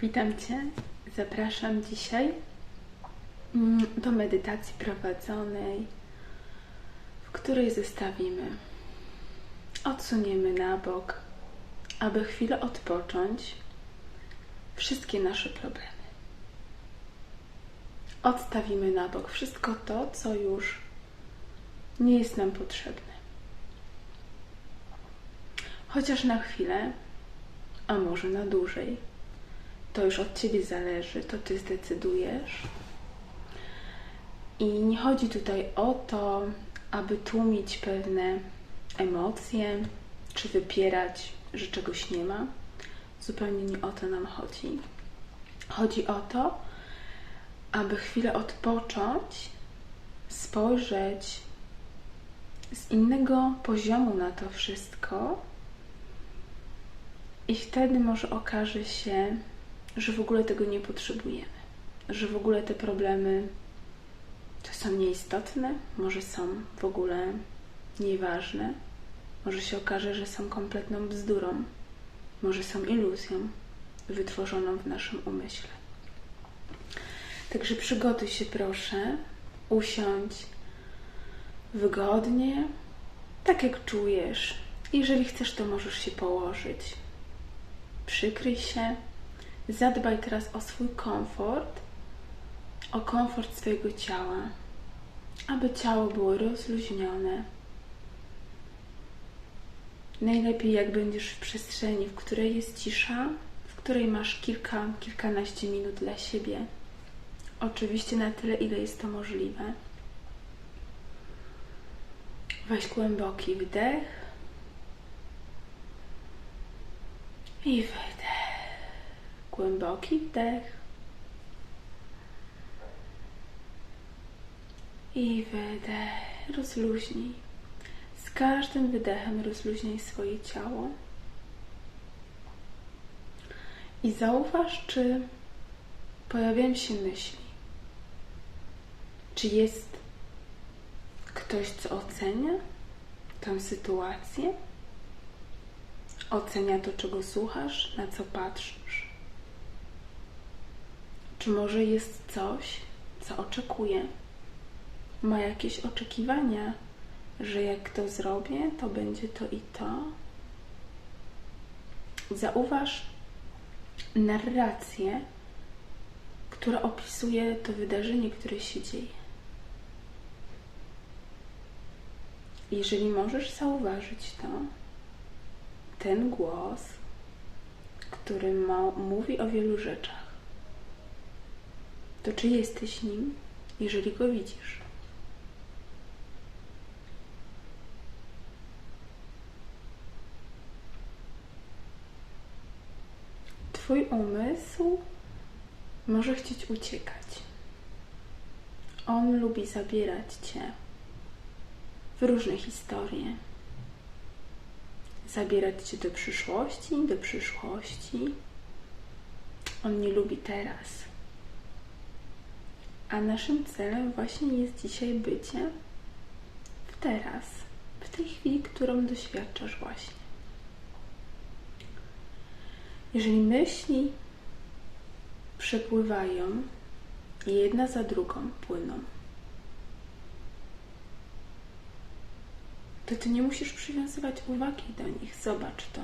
Witam Cię. Zapraszam dzisiaj mm, do medytacji prowadzonej, w której zestawimy, odsuniemy na bok, aby chwilę odpocząć wszystkie nasze problemy. Odstawimy na bok wszystko to, co już nie jest nam potrzebne. Chociaż na chwilę, a może na dłużej. To już od ciebie zależy, to ty zdecydujesz. I nie chodzi tutaj o to, aby tłumić pewne emocje, czy wypierać, że czegoś nie ma. Zupełnie nie o to nam chodzi. Chodzi o to, aby chwilę odpocząć, spojrzeć z innego poziomu na to wszystko, i wtedy może okaże się, że w ogóle tego nie potrzebujemy, że w ogóle te problemy to są nieistotne, może są w ogóle nieważne, może się okaże, że są kompletną bzdurą, może są iluzją wytworzoną w naszym umyśle. Także przygotuj się proszę, usiądź wygodnie, tak jak czujesz. Jeżeli chcesz, to możesz się położyć. Przykryj się, zadbaj teraz o swój komfort, o komfort swojego ciała, aby ciało było rozluźnione. Najlepiej, jak będziesz w przestrzeni, w której jest cisza, w której masz kilka, kilkanaście minut dla siebie. Oczywiście na tyle, ile jest to możliwe. Weź głęboki wdech i wydech. Głęboki wdech i wydech. Rozluźnij. Z każdym wydechem rozluźnij swoje ciało. I zauważ, czy pojawiają się myśli. Czy jest ktoś, co ocenia tę sytuację? Ocenia to, czego słuchasz, na co patrzysz? Czy może jest coś, co oczekuje? Ma jakieś oczekiwania, że jak to zrobię, to będzie to i to? Zauważ narrację, która opisuje to wydarzenie, które się dzieje. Jeżeli możesz zauważyć to, ten głos, który ma, mówi o wielu rzeczach, to czy jesteś nim, jeżeli go widzisz? Twój umysł może chcieć uciekać. On lubi zabierać cię w różne historie. Zabierać cię do przyszłości, do przyszłości. On nie lubi teraz. A naszym celem właśnie jest dzisiaj bycie w teraz, w tej chwili, którą doświadczasz właśnie. Jeżeli myśli przepływają jedna za drugą płyną, to ty nie musisz przywiązywać uwagi do nich. Zobacz to,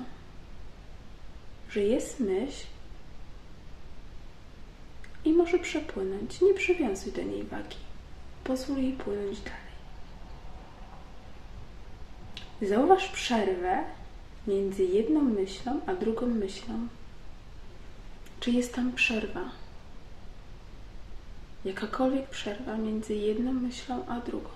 że jest myśl i może przepłynąć. Nie przywiązuj do niej wagi. Pozwól jej płynąć dalej. Zauważ przerwę między jedną myślą a drugą myślą. Czy jest tam przerwa? Jakakolwiek przerwa między jedną myślą a drugą.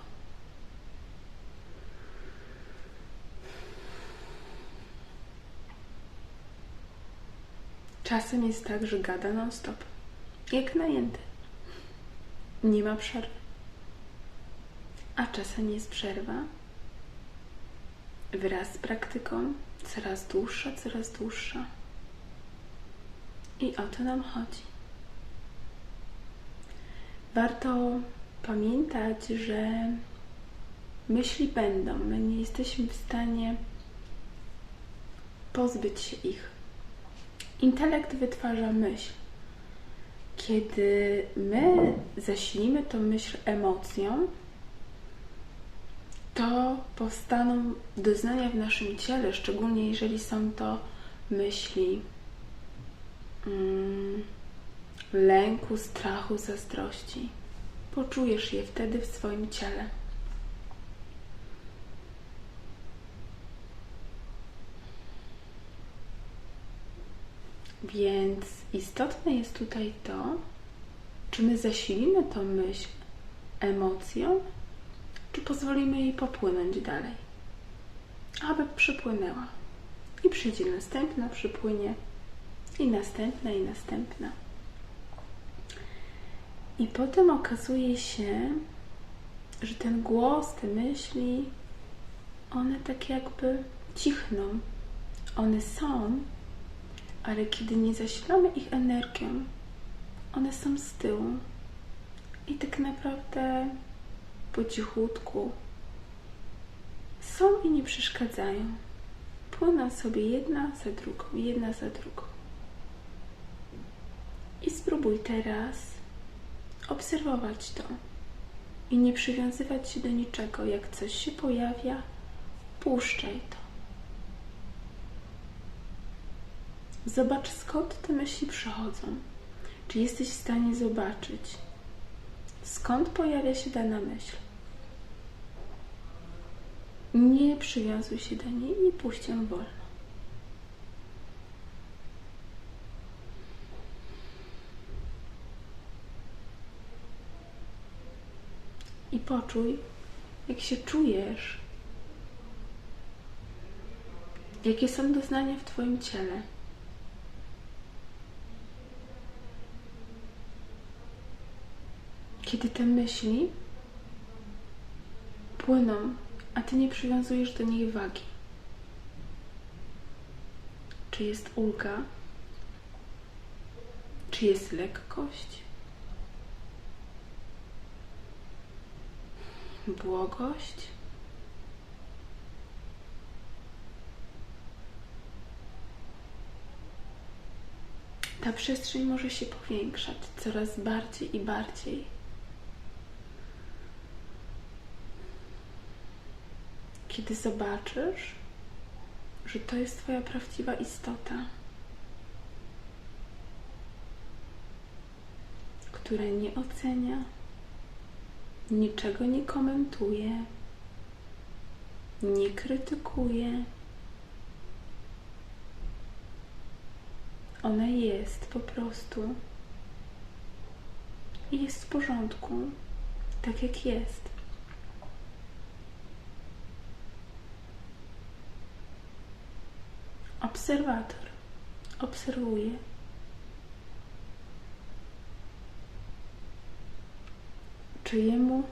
Czasem jest tak, że gada non-stop. Jak najęty. Nie ma przerwy. A czasem jest przerwa. Wraz z praktyką coraz dłuższa, coraz dłuższa. I o to nam chodzi. Warto pamiętać, że myśli będą. My nie jesteśmy w stanie pozbyć się ich. Intelekt wytwarza myśl, Kiedy my zasilimy tą myśl emocją, to powstaną doznania w naszym ciele, szczególnie jeżeli są to myśli mm, lęku, strachu, zazdrości. Poczujesz je wtedy w swoim ciele. Więc istotne jest tutaj to, czy my zasilimy tą myśl emocją, czy pozwolimy jej popłynąć dalej, aby przypłynęła. I przyjdzie następna, przypłynie i następna, i następna. I potem okazuje się, że ten głos, te myśli, one tak jakby cichną. One są, ale kiedy nie zasilamy ich energią, one są z tyłu. I tak naprawdę po cichutku są i nie przeszkadzają. Płyną sobie jedna za drugą, jedna za drugą. I spróbuj teraz obserwować to i nie przywiązywać się do niczego. Jak coś się pojawia, puszczaj to. Zobacz, skąd te myśli przychodzą. Czy jesteś w stanie zobaczyć, skąd pojawia się dana myśl? Nie przywiązuj się do niej i puść ją wolno. I poczuj, jak się czujesz, jakie są doznania w Twoim ciele. Kiedy te myśli płyną, a ty nie przywiązujesz do niej wagi. Czy jest ulga? Czy jest lekkość? Błogość? Ta przestrzeń może się powiększać coraz bardziej i bardziej. Kiedy zobaczysz, że to jest Twoja prawdziwa istota, która nie ocenia, niczego nie komentuje, nie krytykuje. Ona jest po prostu i jest w porządku, tak jak jest. Obserwator obserwuje. Czy jemu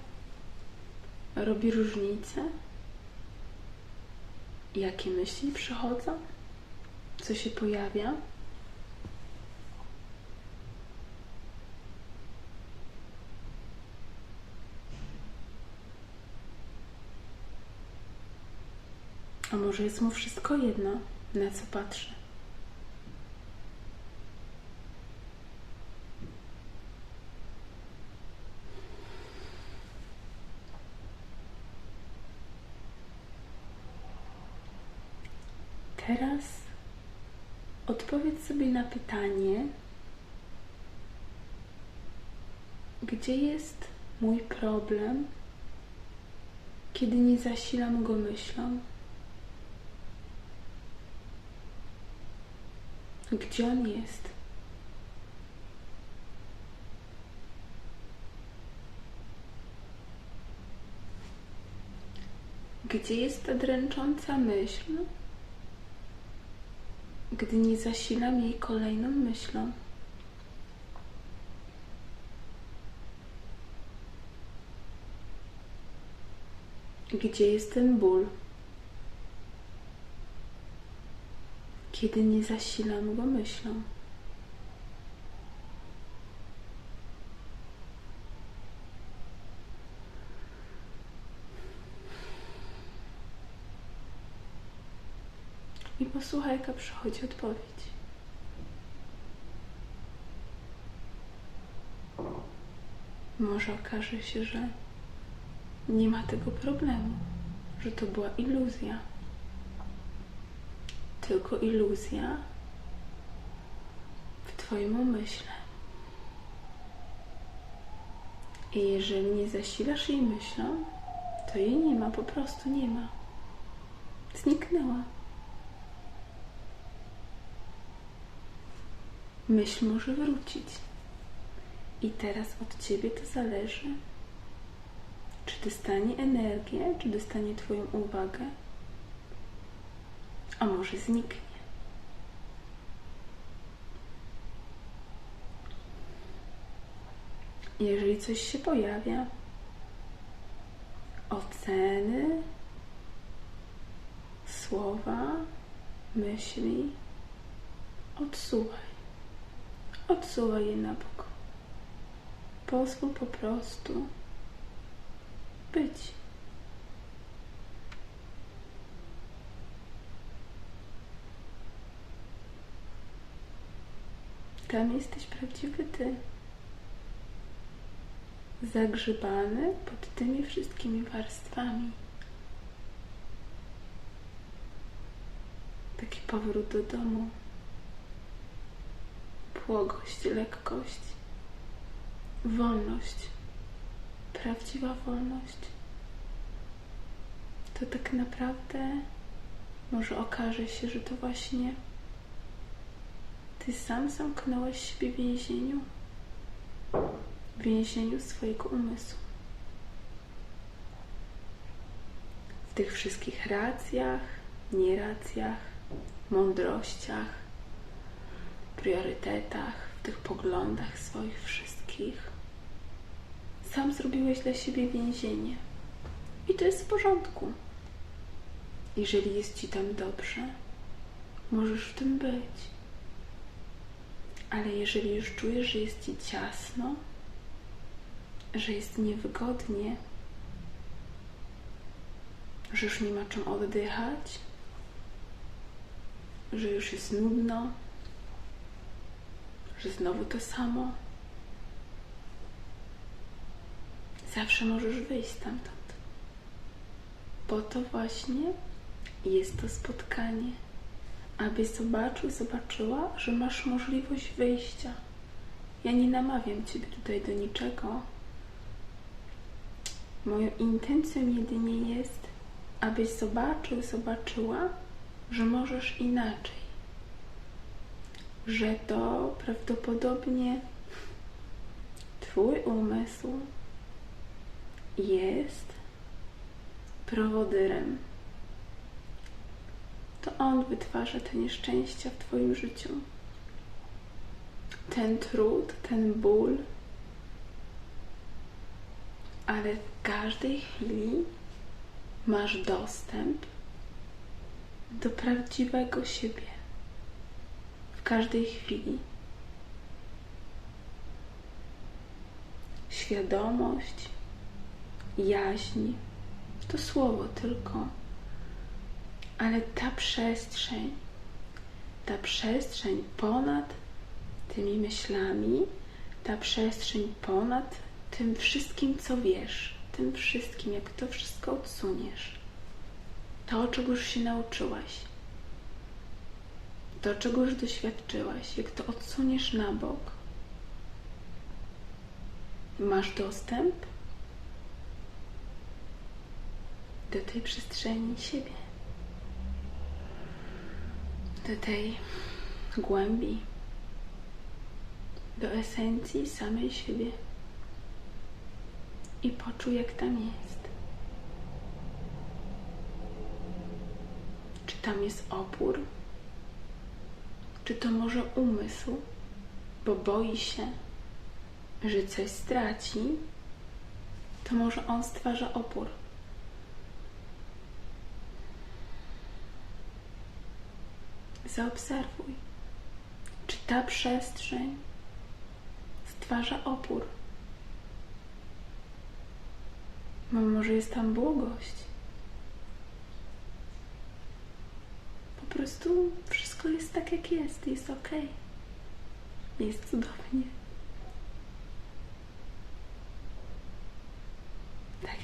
robi różnicę? Jakie myśli przychodzą? Co się pojawia? A może jest mu wszystko jedno? Na co patrzę. Teraz odpowiedz sobie na pytanie, gdzie jest mój problem, kiedy nie zasilam go myślą. Gdzie on jest? Gdzie jest ta dręcząca myśl, gdy nie zasilam jej kolejną myślą? Gdzie jest ten ból? Kiedy nie zasilam go myślą. I posłuchaj, jaka przychodzi odpowiedź. Może okaże się, że nie ma tego problemu, że to była iluzja. Tylko iluzja w Twoim umyśle. I jeżeli nie zasilasz jej myślą, to jej nie ma, po prostu nie ma. Zniknęła. Myśl może wrócić. I teraz od ciebie to zależy, czy dostanie energię, czy dostanie Twoją uwagę, a może zniknie. Jeżeli coś się pojawia, oceny, słowa, myśli, odsuwaj. Odsuwaj je na bok. Pozwól po prostu być. Tam jesteś prawdziwy ty. Zagrzebany pod tymi wszystkimi warstwami. Taki powrót do domu. Błogość, lekkość, wolność, prawdziwa wolność. To tak naprawdę może okaże się, że to właśnie ty sam zamknąłeś siebie w więzieniu, w więzieniu swojego umysłu. W tych wszystkich racjach, nieracjach, mądrościach, priorytetach, w tych poglądach swoich wszystkich. Sam zrobiłeś dla siebie więzienie. I to jest w porządku. Jeżeli jest ci tam dobrze, możesz w tym być. Ale jeżeli już czujesz, że jest ci ciasno, że jest niewygodnie, że już nie ma czym oddychać, że już jest nudno, że znowu to samo, zawsze możesz wyjść stamtąd. Po to właśnie jest to spotkanie, abyś zobaczył, zobaczyła, że masz możliwość wyjścia. Ja nie namawiam Ciebie tutaj do niczego. Moją intencją jedynie jest, abyś zobaczył, zobaczyła, że możesz inaczej. Że to prawdopodobnie Twój umysł jest prowodyrem. To on wytwarza te nieszczęścia w Twoim życiu. Ten trud, ten ból, ale w każdej chwili masz dostęp do prawdziwego siebie. W każdej chwili. Świadomość, jaźń to słowo tylko, ale ta przestrzeń, ta przestrzeń ponad tymi myślami, ta przestrzeń ponad tym wszystkim, co wiesz, tym wszystkim, jak to wszystko odsuniesz, to, czego już się nauczyłaś, to, czego już doświadczyłaś, jak to odsuniesz na bok, masz dostęp do tej przestrzeni siebie, do tej głębi, do esencji samej siebie i poczuj, jak tam jest. Czy tam jest opór? Czy to może umysł, bo boi się, że coś straci, to może on stwarza opór. Zaobserwuj, czy ta przestrzeń stwarza opór. Bo może jest tam błogość. Po prostu wszystko jest tak, jak jest, jest ok. Jest cudownie.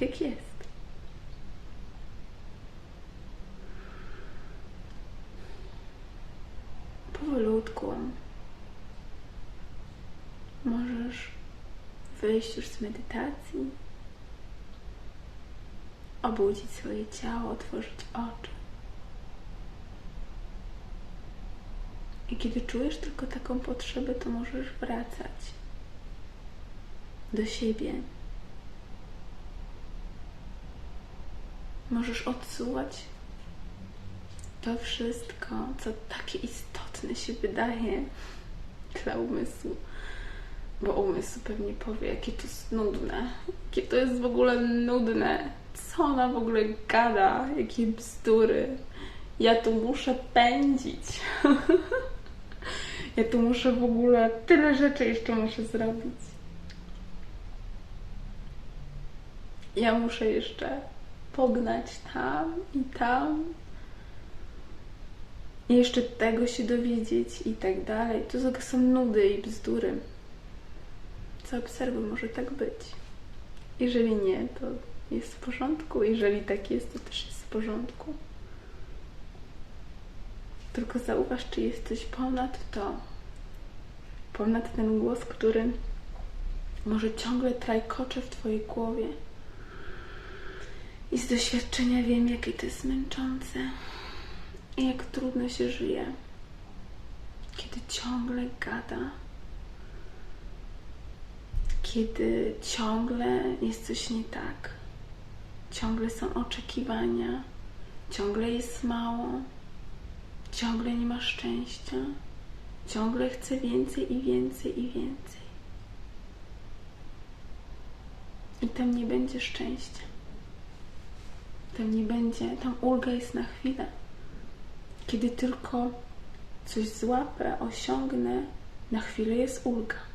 tak jak jest. Powolutku możesz wyjść już z medytacji, obudzić swoje ciało, otworzyć oczy. I kiedy czujesz tylko taką potrzebę, to możesz wracać do siebie. Możesz odsuwać to wszystko, co takie istotne się wydaje dla umysłu. Bo umysł pewnie powie, jakie to jest nudne, jakie to jest w ogóle nudne, co ona w ogóle gada, jakie bzdury. Ja tu muszę pędzić. ja tu muszę w ogóle tyle rzeczy jeszcze muszę zrobić. Ja muszę jeszcze pognać tam i tam. I jeszcze tego się dowiedzieć i tak dalej. To są nudy i bzdury. Zaobserwuj, może tak być. Jeżeli nie, to jest w porządku. Jeżeli tak jest, to też jest w porządku. Tylko zauważ, czy jesteś ponad to. Ponad ten głos, który może ciągle trajkocze w Twojej głowie. I z doświadczenia wiem, jakie to jest męczące i jak trudno się żyje, kiedy ciągle gada, kiedy ciągle jest coś nie tak, ciągle są oczekiwania, ciągle jest mało, ciągle nie ma szczęścia, ciągle chce więcej i więcej i więcej. I tam nie będzie szczęścia. Tam nie będzie, tam ulga jest na chwilę. Kiedy tylko coś złapę, osiągnę, na chwilę jest ulga.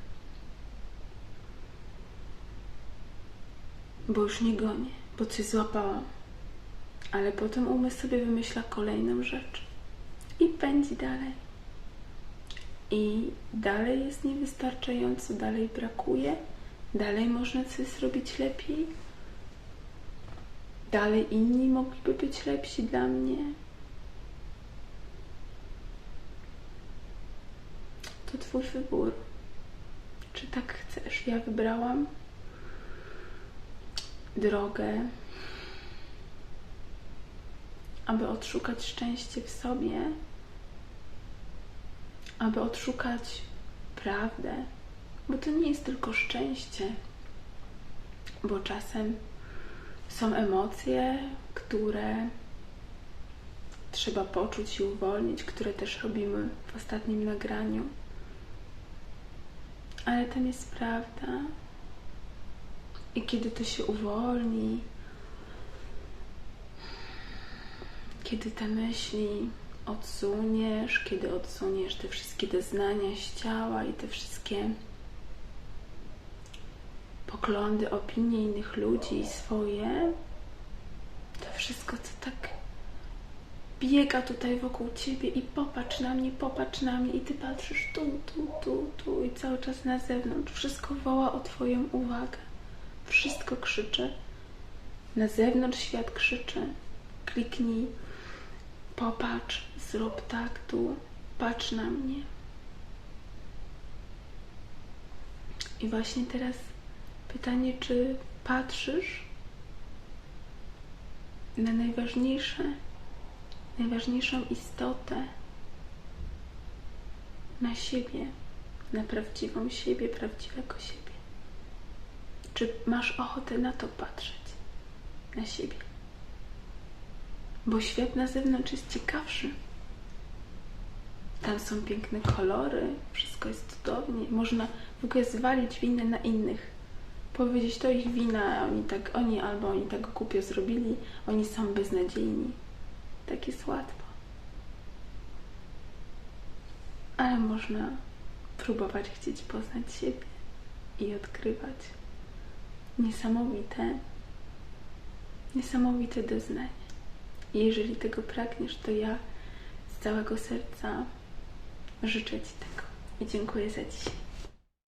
Bo już nie gonię, bo coś złapałam. Ale potem umysł sobie wymyśla kolejną rzecz i pędzi dalej. I dalej jest niewystarczająco, dalej brakuje, dalej można coś zrobić lepiej, dalej inni mogliby być lepsi dla mnie. To Twój wybór. Czy tak chcesz? Ja wybrałam drogę, aby odszukać szczęście w sobie, aby odszukać prawdę, bo to nie jest tylko szczęście, bo czasem są emocje, które trzeba poczuć i uwolnić, które też robimy w ostatnim nagraniu. Ale tam jest prawda. I kiedy to się uwolni, kiedy te myśli odsuniesz, kiedy odsuniesz te wszystkie doznania z ciała i te wszystkie poglądy, opinie innych ludzi i swoje, to wszystko, co tak biega tutaj wokół ciebie i popatrz na mnie, popatrz na mnie i ty patrzysz tu, tu, tu, tu i cały czas na zewnątrz. Wszystko woła o twoją uwagę. Wszystko krzyczy. Na zewnątrz świat krzyczy. Kliknij, popatrz, zrób tak tu, patrz na mnie. I właśnie teraz pytanie, czy patrzysz na najważniejsze, najważniejszą istotę, na siebie, na prawdziwą siebie, prawdziwego siebie. Czy masz ochotę na to patrzeć? Na siebie. Bo świat na zewnątrz jest ciekawszy. Tam są piękne kolory, wszystko jest cudownie. Można w ogóle zwalić winę na innych. Powiedzieć, to ich wina, oni tak, oni albo oni tego głupio zrobili, oni są beznadziejni. Tak jest łatwo. Ale można próbować chcieć poznać siebie i odkrywać niesamowite, niesamowite doznanie. I jeżeli tego pragniesz, to ja z całego serca życzę Ci tego i dziękuję za dzisiaj.